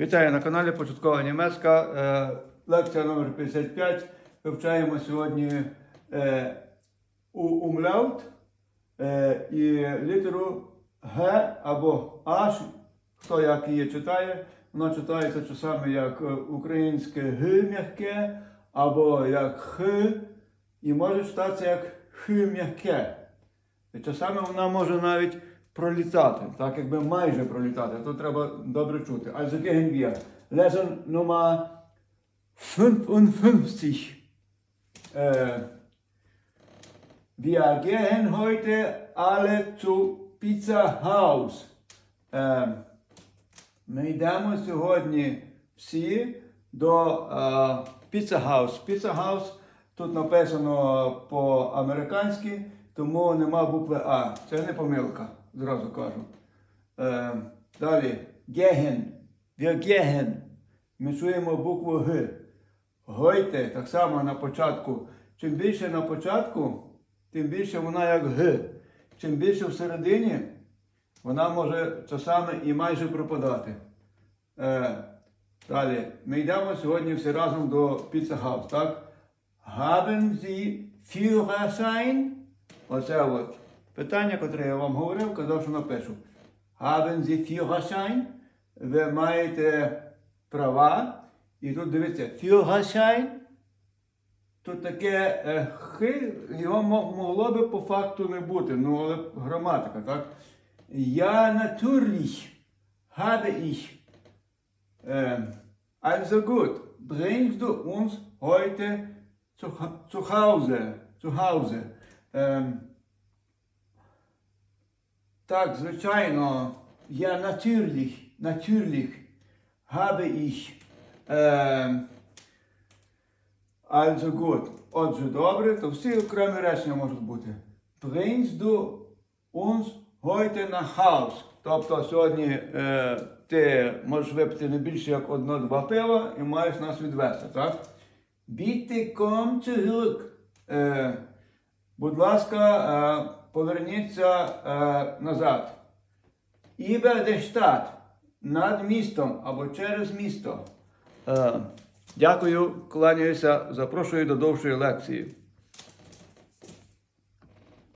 Вітаю на каналі Початкова німецька. Е, лекція номер 55. Вивчаємо сьогодні е, умляут е, і літеру Г або H. Хто як її читає, вона читається часами як українське Г м'яке або як Х, і може читатися як Х м'яке. Часами вона може навіть пролітати, так якби майже пролітати. Тут треба добре чути. Also gehen wir. Lesson Nummer 55. Äh, wir gehen heute alle zu Pizza House. Äh, ми йдемо сьогодні всі до е, Pizza House. Pizza House тут написано по-американськи, тому нема букви А. Це не помилка, зразу кажу. Е, далі. Gehen. Ми чуємо букву Г. Гойте, так само на початку. Чим більше на початку, тим більше вона як Г. Чим більше всередині, вона може часами і майже пропадати. Е, далі. Ми йдемо сьогодні всі разом до Pizza House, так? Haben Sie Führerschein? Оце от. Питання, котре я вам говорив, казав, що напишу. Haben Sie Führerschein? Ви маєте права. І тут дивіться, Führerschein. Тут таке е, хи, його могло би по факту не бути, ну але граматика, так? Ja, natürlich habe ich. Ähm, also gut, bringst du uns heute zu, zu Hause? Zu Hause. Ähm, так, звичайно, я natürlich, natürlich habe ich. Ähm, Also gut. Отже, добре, то всі окремі речення можуть бути. Bringst du uns heute nach Haus? Тобто сьогодні е, ти можеш випити не більше як одно-два пива і маєш нас відвести, так? Bitte komm zurück. Е, будь ласка, е, поверніться е, назад. Über der штат Над містом або через місто. Е, Дякую, кланяюся, запрошую до довшої лекції.